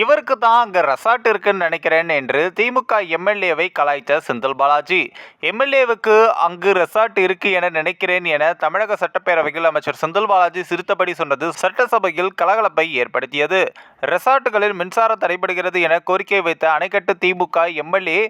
இவருக்கு தான் அங்கே ரெசார்ட் இருக்குன்னு நினைக்கிறேன் என்று திமுக எம்எல்ஏவை கலாய்த்த செந்தில் பாலாஜி. எம்எல்ஏவுக்கு அங்கு ரெசார்ட் இருக்கு என நினைக்கிறேன் என தமிழக சட்டப்பேரவையில் அமைச்சர் செந்தில் பாலாஜி சிரித்தபடி சொன்னது சட்டசபையில் கலகலப்பை ஏற்படுத்தியது. ரெசார்ட்டுகளில் மின்சாரம் தடைபடுகிறது என கோரிக்கை வைத்த அணைக்கட்டு திமுக எம்எல்ஏ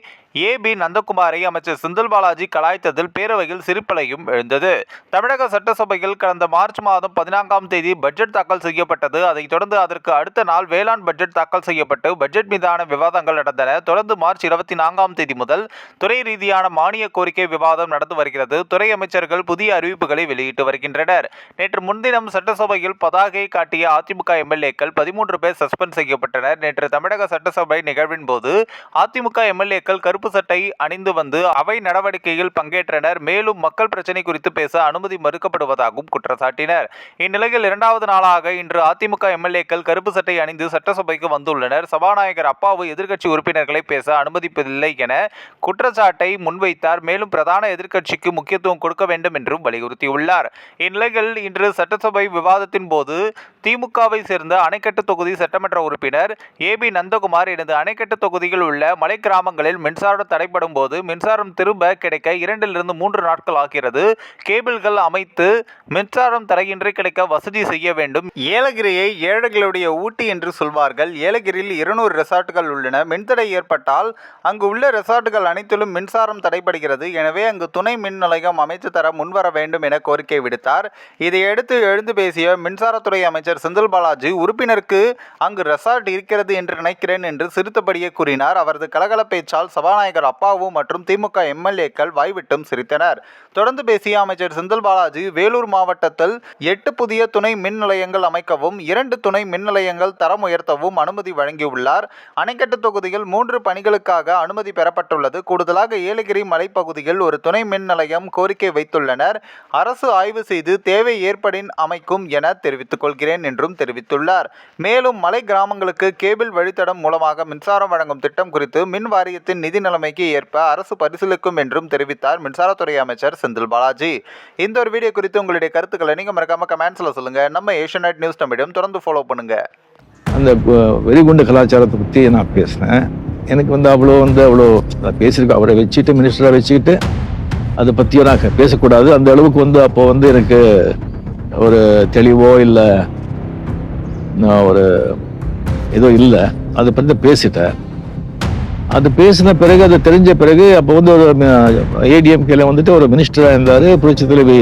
ஏ பி நந்தகுமாரை அமைச்சர் செந்தில் பாலாஜி கலாய்த்ததில் பேரவையில் சிரிப்பலையும் எழுந்தது. தமிழக சட்டசபையில் கடந்த மார்ச் மாதம் பதினான்காம் தேதி பட்ஜெட் தாக்கல் செய்யப்பட்டது. அதைத் தொடர்ந்து அதற்கு அடுத்த நாள் வேளாண் பட்ஜெட் தாக்கல் செய்யப்பட்டு பட்ஜெட் மீதான விவாதங்கள் நடந்தன. தொடர்ந்து மார்ச் இருபத்தி நான்காம் தேதி முதல் துறை ரீதியான மானிய கோரிக்கை விவாதம் நடந்து வருகிறது. துறை அமைச்சர்கள் புதிய அறிவிப்புகளை வெளியிட்டு வருகின்றனர். நேற்று முன்தினம் சட்டசபையில் பதாகை காட்டிய அதிமுக எம்எல்ஏக்கள் பதிமூன்று பேர் சஸ்பெண்ட் செய்யப்பட்டனர். நேற்று தமிழக சட்டசபை நிகழ்வின் போது அதிமுக எம்எல்ஏக்கள் கருப்பு சட்டை அணிந்து வந்து அவை நடவடிக்கையில் பங்கேற்றனர். மேலும் மக்கள் பிரச்சினை குறித்து பேச அனுமதி மறுக்கப்படுவதாகவும் குற்றம் சாட்டினர் இந்நிலையில் இரண்டாவது நாளாக இன்று அதிமுக எம்எல்ஏக்கள் கருப்பு சட்டை அணிந்து சட்டசபைக்கு வந்து வந்துள்ளனர். சபாநாயகர் அப்பாவு எதிர்க்கட்சி உறுப்பினர்களை பேச அனுமதிப்பதில்லை என குற்றச்சாட்டை முன்வைத்தார். மேலும் பிரதான எதிர்க்கட்சிக்கு முக்கியத்துவம் கொடுக்க வேண்டும் என்றும் வலியுறுத்தியுள்ளார். இந்நிலையில் இன்று சட்டசபை விவாதத்தின் போது திமுகவை சேர்ந்த அணைக்கட்டு தொகுதி சட்டமன்ற உறுப்பினர் ஏ பி நந்தகுமார் எனது அணைக்கட்டு தொகுதியில் உள்ள மலை கிராமங்களில் மின்சாரம் தடைப்படும் போது மின்சாரம் திரும்ப கிடைக்க இரண்டிலிருந்து மூன்று நாட்கள் ஆகிறது. கேபிள்கள் அமைத்து மின்சாரம் தடையின்றி கிடைக்க வசதி செய்ய வேண்டும். ஏலகிரியை ஏழைகளுடைய ஊட்டி என்று சொல்வார்கள். ஏலகிரியில் இருநூறு ரெசார்ட்டுகள் உள்ளன. மின்தடை ஏற்பட்டால் அங்கு உள்ள ரெசார்ட்டுகள் அனைத்திலும் மின்சாரம் தடைபடுகிறது. எனவே அங்கு துணை மின் நிலையம் அமைத்து தர முன்வர வேண்டும் என கோரிக்கை விடுத்தார். இதையடுத்து எழுந்து பேசிய மின்சாரத்துறை அமைச்சர் செந்தில் பாலாஜி உறுப்பினருக்கு அங்கு ரெசார்ட் இருக்கிறது என்று நினைக்கிறேன் என்று சிரித்தபடியே கூறினார். அவரது கலகல பேச்சால் சபாநாயகர் அப்பாவு மற்றும் திமுக எம்எல்ஏக்கள் வாய்விட்டும் சிரித்தனர். தொடர்ந்து பேசிய அமைச்சர் செந்தில் பாலாஜி வேலூர் மாவட்டத்தில் எட்டு புதிய துணை மின் நிலையங்கள் அமைக்கவும் இரண்டு துணை மின் நிலையங்கள் தரம் உயர்த்தவும் அனுமதி வழங்கியுள்ளார். அணைக்கட்டு தொகுதியில் மூன்று பணிகளுக்காக அனுமதி பெறப்பட்டுள்ளது. கூடுதலாக ஏலகிரி மலைப்பகுதியில் ஒரு துணை மின் நிலையம் கோரிக்கை வைத்துள்ளனர். அரசு ஆய்வு செய்து தேவை ஏற்படின் அமைக்கும் என தெரிவித்துக் கொள்கிறேன் என்றும் தெரிவித்துள்ளார். மேலும் மலை கிராமங்களுக்கு கேபிள் வழித்தடம் மூலமாக மின்சாரம் வழங்கும் திட்டம் குறித்து மின் வாரியத்தின் நிதி நிலைமைக்கு ஏற்ப அரசு பரிசீலிக்கும் என்றும் தெரிவித்தார் மின்சாரத்துறை அமைச்சர் செந்தில் பாலாஜி. இந்த ஒரு வீடியோ குறித்து உங்களுடைய கருத்துக்களை நீங்கள் மறக்காம கமெண்ட்ஸில் சொல்லுங்கள் நம்ம ஏஷியன் நியூஸ் தமிழையும் தொடர்ந்து ஃபாலோ பண்ணுங்கள் அந்த அஹ், வெறிகுண்டு கலாச்சாரத்தை பற்றி நான் பேசினேன். எனக்கு வந்து அவ்வளோ வந்து அவ்வளோ நான் பேசியிருக்கேன் அவரை வச்சுட்டு மினிஸ்டராக வச்சுக்கிட்டு அதை பற்றியும் நான் பேசக்கூடாது. அந்த அளவுக்கு வந்து அப்போ வந்து எனக்கு ஒரு தெளிவோ இல்லை நான் ஒரு ஏதோ இல்லை. அதை பற்றி பேசிட்டேன். அது பேசின பிறகு அது தெரிஞ்ச பிறகு அப்போ வந்து ஒரு ஏடிஎம்கேல வந்துட்டு ஒரு மினிஸ்டராக இருந்தார். புரட்சி தலைவி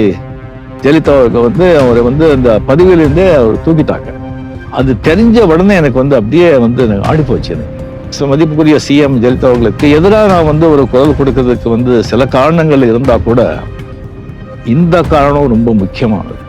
ஜெயலலிதா வந்து அவரை வந்து அந்த பதவியிலேருந்தே அவர் தூக்கிட்டாங்க. அது தெரிஞ்ச உடனே எனக்கு வந்து அப்படியே வந்து எனக்கு ஆடி போச்சு எனக்கு. மதிப்புக்குரிய சிஎம் ஜெயலலிதா அவர்களுக்கு எதிராக நான் வந்து ஒரு குரல் கொடுக்கறதுக்கு வந்து சில காரணங்கள் இருந்தால் கூட இந்த காரணம் ரொம்ப முக்கியமானது.